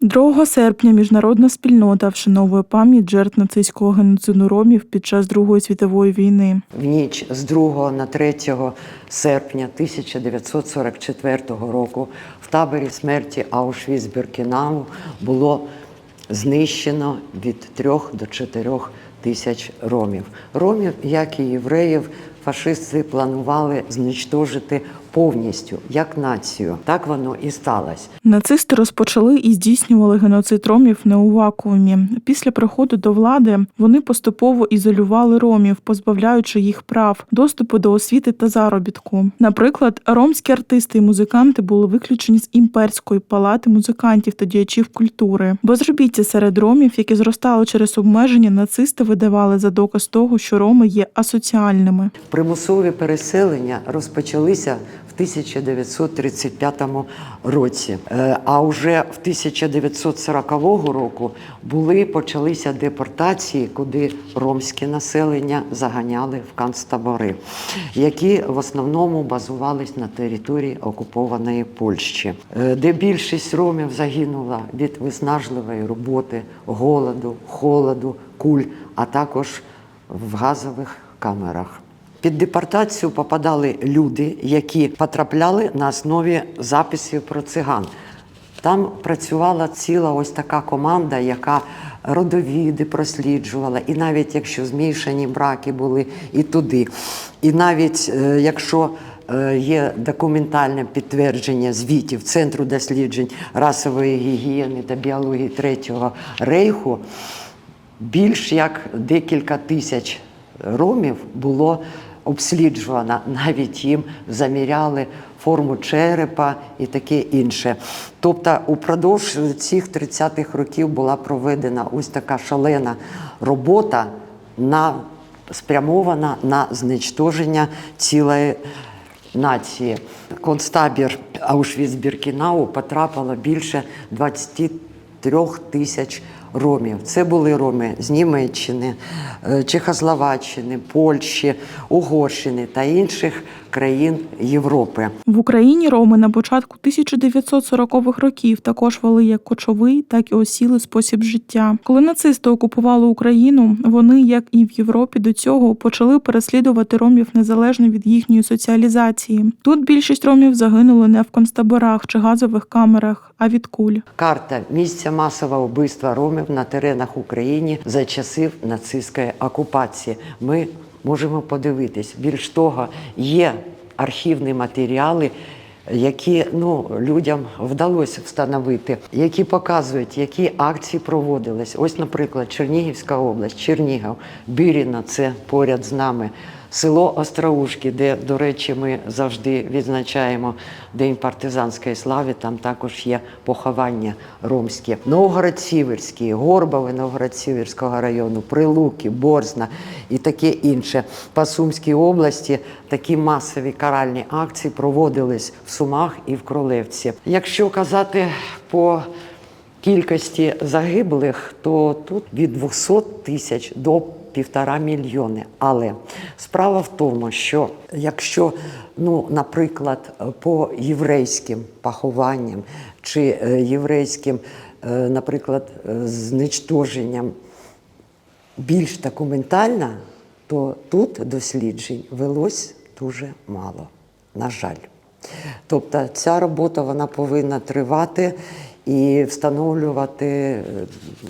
2 серпня міжнародна спільнота вшановує пам'ять жертв нацистського геноциду ромів під час Другої світової війни. В ніч з 2 на 3 серпня 1944 року в таборі смерті Аушвіц-Біркінау було знищено від 3 до 4 тисяч ромів. Ромів, як і євреїв, фашисти планували знищити повністю як націю. Так воно і сталося. Нацисти розпочали і здійснювали геноцид ромів не у вакуумі. Після приходу до влади вони поступово ізолювали ромів, позбавляючи їх прав, доступу до освіти та заробітку. Наприклад, ромські артисти і музиканти були виключені з імперської палати музикантів та діячів культури. Безробіття серед ромів, які зростали через обмеження, нацисти видавали за доказ того, що роми є асоціальними. Примусові переселення розпочалися в 1935 році. Е, А вже в 1940 року були почалися депортації, куди ромське населення заганяли в канцтабори, які в основному базувались на території окупованої Польщі, Е, де більшість ромів загинула від виснажливої роботи, голоду, холоду, куль, а також в газових камерах. Під депортацію попадали люди, які потрапляли на основі записів про циган. Там працювала ціла ось така команда, яка родовіди просліджувала, і навіть якщо змішані браки були і туди. І навіть е, якщо е, є документальне підтвердження звітів Центру досліджень расової гігієни та біології Третього рейху, більш як декілька тисяч ромів було обсліджувано, навіть їм заміряли форму черепа і таке інше. Тобто, упродовж цих 30-х років була проведена ось така шалена робота на спрямована на знищення цілої нації. Концтабір Аушвіц-Біркінау потрапило більше 23 тисяч ромів. Це були роми з Німеччини, е, Чехословаччини, Польщі, Угорщини та інших країн Європи. В Україні роми на початку 1940-х років також вели як кочовий, так і осілий спосіб життя. Коли нацисти окупували Україну, вони, як і в Європі, до цього почали переслідувати ромів незалежно від їхньої соціалізації. Тут більшість ромів загинули не в концтаборах чи газових камерах, а від куль. Карта місця масового вбивства ромів на теренах України за часів нацистської окупації. Ми можемо подивитись. Більш того, є архівні матеріали. Які ну людям вдалося встановити, які показують, які акції проводились. Ось, наприклад, Чернігівська область, Чернігів, Біріна, це поряд з нами. Село Остроушки, де, до речі, ми завжди відзначаємо День партизанської слави. Там також є поховання ромські. Новгород-Сіверський, Горбове Новгород-Сіверського району, Прилуки, Борзна і таке інше. По Сумській області такі масові каральні акції проводились в Сумах і в Кролевці. Якщо казати по кількості загиблих, то тут від 200 тисяч до півтора мільйони. Але справа в тому, що якщо, ну, наприклад, по єврейським похованням чи е, єврейським, е, наприклад, е, зничтоженням більш документальна, то тут досліджень велось дуже мало, на жаль. Тобто ця робота вона повинна тривати і встановлювати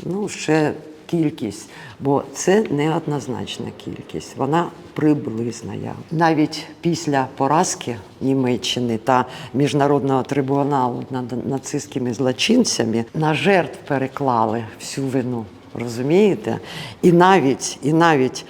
ну, ще кількість, бо це неоднозначна кількість, вона приблизна. Навіть після поразки Німеччини та міжнародного трибуналу над нацистськими злочинцями на жертв переклали всю вину. Розумієте? І навіть, і навіть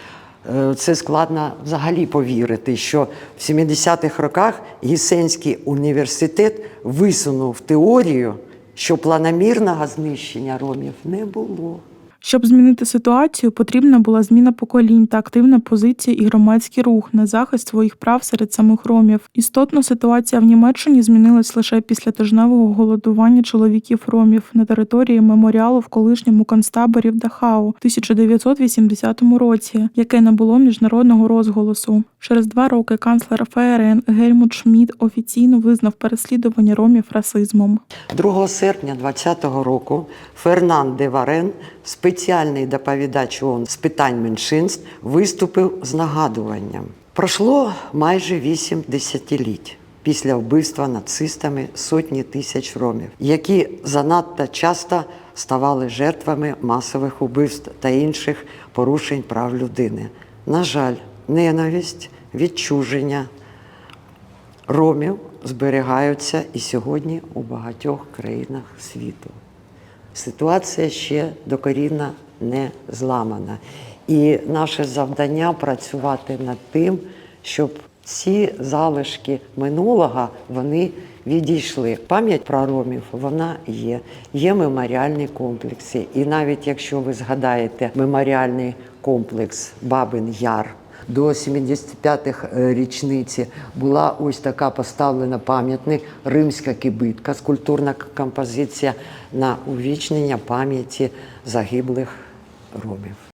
е, це складно взагалі повірити, що в 70-х роках Гісенський університет висунув теорію, що планомірного знищення ромів не було. Щоб змінити ситуацію, потрібна була зміна поколінь та активна позиція і громадський рух на захист своїх прав серед самих ромів. Істотно ситуація в Німеччині змінилась лише після тижневого голодування чоловіків ромів на території меморіалу в колишньому концтаборі в Дахау в 1980 році, яке набуло міжнародного розголосу. Через два роки канцлер ФРН Гельмут Шмідт офіційно визнав переслідування ромів расизмом. 2 серпня 2020 року Фернан де Варен, спеціальний доповідач ООН з питань меншинств, виступив з нагадуванням. Пройшло майже вісім десятиліть після вбивства нацистами сотні тисяч ромів, які занадто часто ставали жертвами масових убивств та інших порушень прав людини. На жаль, ненависть, відчуження, ромів зберігаються і сьогодні у багатьох країнах світу. Ситуація ще докорінно не зламана. І наше завдання працювати над тим, щоб ці залишки минулого вони відійшли. Пам'ять про ромів вона є. Є меморіальні комплекси. І навіть якщо ви згадаєте меморіальний комплекс Бабин Яр до 75-х е, річниці була ось така поставлена пам'ятник римська кибитка, скульптурна композиція на увічнення пам'яті загиблих ромів.